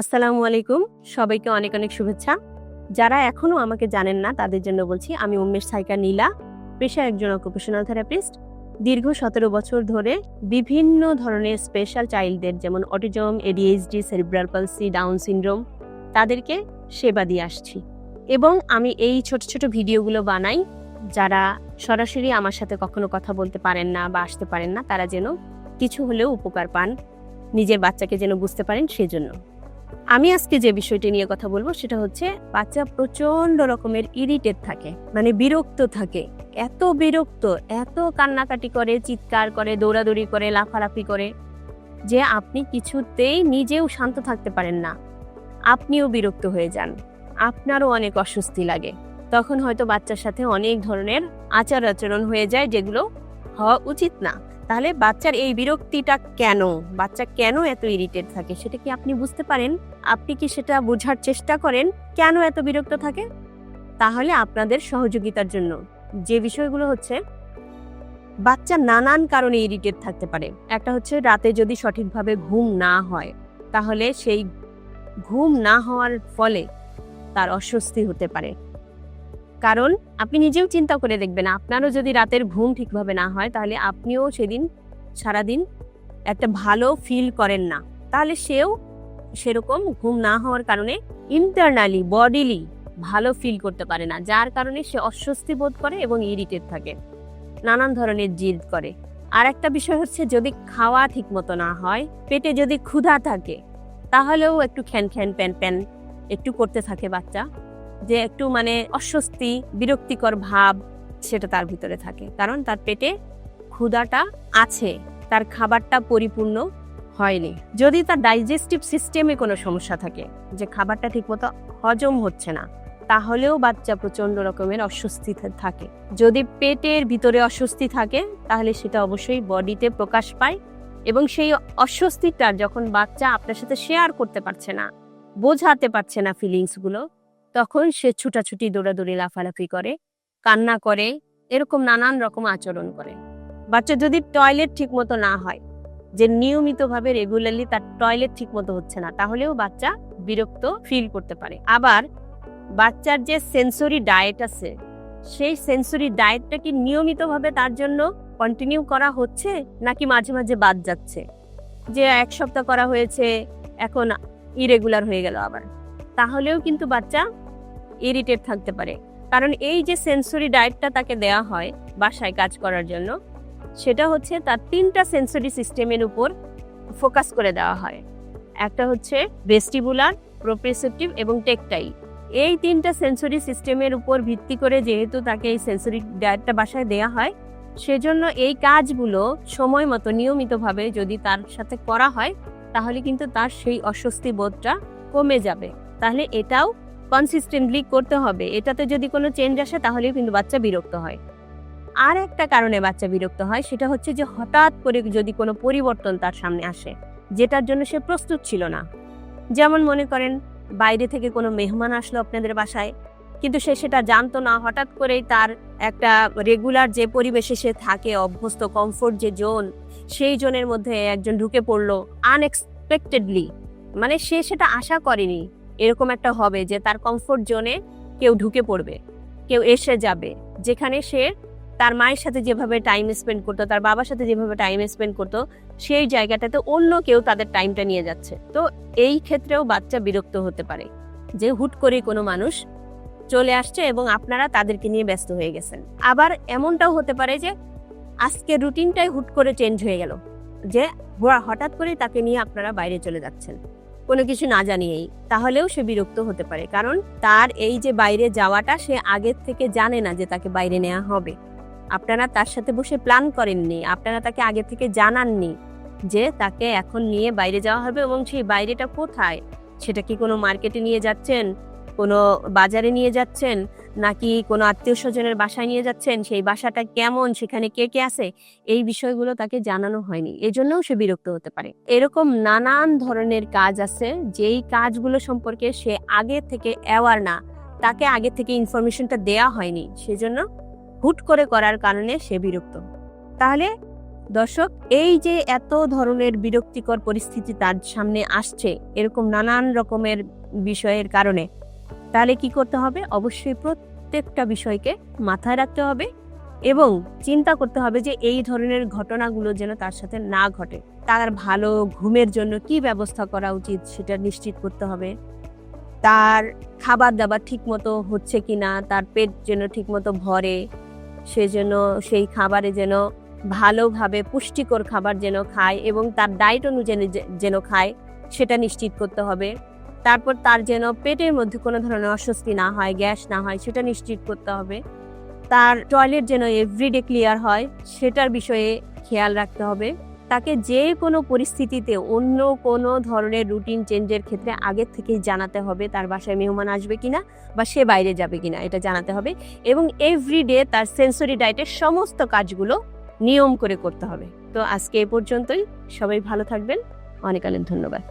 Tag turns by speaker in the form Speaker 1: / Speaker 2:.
Speaker 1: আসসালামু আলাইকুম। সবাইকে অনেক অনেক শুভেচ্ছা। যারা এখনও আমাকে জানেন না, তাদের জন্য বলছি, আমি উমেশ সাইকা নীলা, পেশা একজন অকুপেশনাল থেরাপিস্ট দীর্ঘ সতেরো বছর ধরে বিভিন্ন ধরনের স্পেশাল চাইল্ডদের যেমন autism ADHD cerebral palsy Down syndrome তাদেরকে সেবা দিয়ে আসছি। এবং আমি এই ছোট ছোট ভিডিওগুলো বানাই। যারা সরাসরি আমার সাথে কখনো কথা বলতে পারেন না বা আসতে পারেন না, তারা যেন কিছু হলেও উপকার পান, নিজের বাচ্চাকে যেন বুঝতে পারেন সেজন্য। আমি আজকে যে বিষয়টি নিয়ে কথা বলব সেটা হচ্ছে বাচ্চা প্রচণ্ড রকমের ইরিটেট থাকে মানে বিরক্ত থাকে। এত বিরক্ত, এত কান্নাকাটি করে, চিৎকার করে, দৌড়াদৌড়ি করে, লাফালাফি করে যে আপনি কিছুতেই নিজেও শান্ত থাকতে পারেন না। আপনিও বিরক্ত হয়ে যান। আপনারও অনেক অস্বস্তি লাগে। তখন হয়তো বাচ্চার সাথে অনেক ধরনের আচার আচরণ হয়ে যায় যেগুলো হওয়া উচিত না। তাহলে বাচ্চার এই বিরক্তিটা কেন? বাচ্চা কেন এত ইরিটেট থাকে? সেটা কি আপনি বুঝতে পারেন? আপনি কি সেটা বোঝার চেষ্টা করেন? কেন এত বিরক্ত থাকে? তাহলে আপনাদের সহযোগিতার জন্য। যে বিষয়গুলো হচ্ছে, বাচ্চা নানান কারণে ইরিটেট থাকতে পারে। একটা হচ্ছে রাতে যদি সঠিকভাবে ঘুম না হয়, তাহলে সেই ঘুম না হওয়ার ফলে তার অস্বস্তি হতে পারে। কারণ আপনি নিজেও চিন্তা করে দেখবেন, আপনারও যদি রাতের ঘুম ঠিকভাবে না হয়, তাহলে আপনিও সেদিন, সারাদিন একটা ভালো ফিল করেন না। তাহলে সেও সেরকম ঘুম না হওয়ার কারণে ইন্টারনালি বডিলি ভালো ফিল করতে পারে না, যার কারণে সে অস্বস্তি বোধ করে এবং ইরিটেট থাকে, নানান ধরনের জিদ করে। আর একটা বিষয় হচ্ছে, যদি খাওয়া ঠিক মতো না হয়, পেটে যদি ক্ষুধা থাকে, তাহলেও একটু খ্যান খ্যান প্যান প্যান একটু করতে থাকে বাচ্চা। যে একটু মানে অস্বস্তি, বিরক্তিকর ভাব সেটা তার ভিতরে থাকে। কারণ তার পেটে ক্ষুধাটা আছে, তার খাবারটা পরিপূর্ণ হয়নি। যদি তার ডাইজেস্টিভ সিস্টেমে কোনো সমস্যা থাকে, যে খাবারটা ঠিকমতো হজম হচ্ছে না, তাহলেও বাচ্চা প্রচণ্ড রকমের অস্বস্তি থাকে। যদি পেটের ভিতরে অস্বস্তি থাকে, তাহলে সেটা অবশ্যই বডিতে প্রকাশ পায় এবং সেই অস্বস্তিটা যখন বাচ্চা আপনার সাথে শেয়ার করতে পারছে না, বোঝাতে পারছে না ফিলিংসগুলো তখন সে ছুটাছুটি, দৌড়াদৌড়ি, লাফালাফি করে, কান্না করে, এরকম নানান রকম আচরণ করে। বাচ্চা যদি টয়লেট ঠিক মতো না হয়, যে নিয়মিতভাবে রেগুলারলি তার টয়লেট ঠিক মতো হচ্ছে না, তাহলেও বাচ্চা বিরক্ত ফিল করতে পারে। আবার বাচ্চার যে সেন্সরি ডায়েট আছে, সেই সেন্সরি ডায়েটটা কি নিয়মিতভাবে তার জন্য কন্টিনিউ করা হচ্ছে, নাকি মাঝে মাঝে বাদ যাচ্ছে? যে এক সপ্তাহ করা হয়েছে, এখন ইরেগুলার হয়ে গেল আবার। তাহলেও কিন্তু বাচ্চা ইরিটেট থাকতে পারে। কারণ এই যে সেন্সরি ডায়েটটা তাকে দেওয়া হয় বাসায় কাজ করার জন্য, সেটা হচ্ছে তার তিনটা সেন্সরি সিস্টেমের উপর ফোকাস করে দেওয়া হয়। একটা হচ্ছে ভেস্টিবুলার প্রোপ্রেসেপটিভ এবং টেকটাইল এই তিনটা সেন্সরি সিস্টেমের উপর ভিত্তি করে যেহেতু তাকে এই সেন্সরি ডায়েটটা বাসায় দেওয়া হয়, সেজন্য এই কাজগুলো সময় মতো নিয়মিতভাবে যদি তার সাথে করা হয়, তাহলে কিন্তু তার সেই অস্বস্তি বোধটা কমে যাবে। তাহলে এটাও কনসিস্টেন্টলি করতে হবে। এটাতে যদি কোনো চেঞ্জ আসে তাহলেও কিন্তু বাচ্চা বিরক্ত হয়। আর একটা কারণে বাচ্চা বিরক্ত হয়, সেটা হচ্ছে যে হঠাৎ করে যদি কোনো পরিবর্তন তার সামনে আসে, যেটার জন্য সে প্রস্তুত ছিল না। যেমন মনে করেন, বাইরে থেকে কোনো মেহমান আসলো আপনাদের বাসায়, কিন্তু সে সেটা জানতো না, হঠাৎ করেই তার একটা রেগুলার যে পরিবেশে সে থাকে, অভ্যস্ত কমফোর্ট যে জোন সেই জোনের মধ্যে একজন ঢুকে পড়ল আনএক্সপেক্টেডলি মানে সে সেটা আশা করেনি। এরকম একটা হবে যে তার কমফোর্ট জোনে কেউ ঢুকে পড়বে, কেউ এসে যাবে। যেখানে সে তার মায়ের সাথে যেভাবে টাইম স্পেন্ড করতো, তার বাবার সাথে যেভাবে টাইম স্পেন্ড করতো, সেই জায়গাটাতে অন্য কেউ তাদের টাইমটা নিয়ে যাচ্ছে। তো এই ক্ষেত্রেও বাচ্চা বিরক্ত হতে পারে যে হুট করে কোনো মানুষ চলে আসছে এবং আপনারা তাদেরকে নিয়ে ব্যস্ত হয়ে গেছেন। আবার এমনটাও হতে পারে যে আজকে রুটিনটাই হুট করে চেঞ্জ হয়ে গেল, যে হঠাৎ করে তাকে নিয়ে আপনারা বাইরে চলে যাচ্ছেন। কোনো কিছু না জানিয়েই, তাহলেও সে বিরক্ত হতে পারে। কারণ তার এই যে বাইরে যাওয়াটা, সে আগের থেকে জানে না যে তাকে বাইরে নেওয়া হবে। আপনারা তার সাথে বসে প্ল্যান করেননি, আপনারা তাকে আগে থেকে জানাননি যে তাকে এখন নিয়ে বাইরে যাওয়া হবে এবং সেই বাইরেটা কোথায়? সেটা কি কোনো মার্কেটে নিয়ে যাচ্ছেন? কোনো বাজারে নিয়ে যাচ্ছেন নাকি কোনো আত্মীয় স্বজনের বাসায় নিয়ে যাচ্ছেন? সেই বাসাটা কেমন? সেখানে কে কে আছে? এই বিষয়গুলো তাকে জানানো হয়নি। এজন্যও সে বিরক্ত হতে পারে। এরকম নানান ধরনের কাজ আছে, যেই কাজগুলো সম্পর্কে সে আগে থেকে অ্যাওয়ার না, তাকে আগে থেকে ইনফরমেশনটা দেয়া হয়নি। সেজন্য হুট করে করার কারণে সে বিরক্ত। তাহলে দর্শক, এই যে এত ধরনের বিরক্তিকর পরিস্থিতি তার সামনে আসছে, এরকম নানান রকমের বিষয়ের কারণে তাহলে কি করতে হবে? অবশ্যই প্রত্যেকটা বিষয়কে মাথায় রাখতে হবে এবং চিন্তা করতে হবে যে এই ধরনের ঘটনাগুলো যেন তার সাথে না ঘটে। তার ভালো ঘুমের জন্য কি ব্যবস্থা করা উচিত সেটা নিশ্চিত করতে হবে। তার খাবার দাবার ঠিক মতো হচ্ছে কিনা, তার পেট যেন ঠিক মতো ভরে, সে যেন সেই খাবারে যেন ভালোভাবে পুষ্টিকর খাবার যেন খায় এবং তার ডায়েট অনুযায়ী যেন খায়, সেটা নিশ্চিত করতে হবে। তারপর তার যেন পেটের মধ্যে কোনো ধরনের অস্বস্তি না হয়, গ্যাস না হয়, সেটা নিশ্চিত করতে হবে। তার টয়লেট যেন এভরিডে ক্লিয়ার হয়, সেটার বিষয়ে খেয়াল রাখতে হবে। তাকে যে কোনো পরিস্থিতিতে অন্য কোনো ধরনের রুটিন চেঞ্জের ক্ষেত্রে আগের থেকেই জানাতে হবে তার বাসায় মেহমান আসবে কিনা বা সে বাইরে যাবে কিনা, এটা জানাতে হবে। এবং এভরিডে তার সেন্সরি ডায়েটের সমস্ত কাজগুলো নিয়ম করে করতে হবে। তো আজকে এ পর্যন্তই। সবাই ভালো থাকবেন। অনেক অনেক ধন্যবাদ।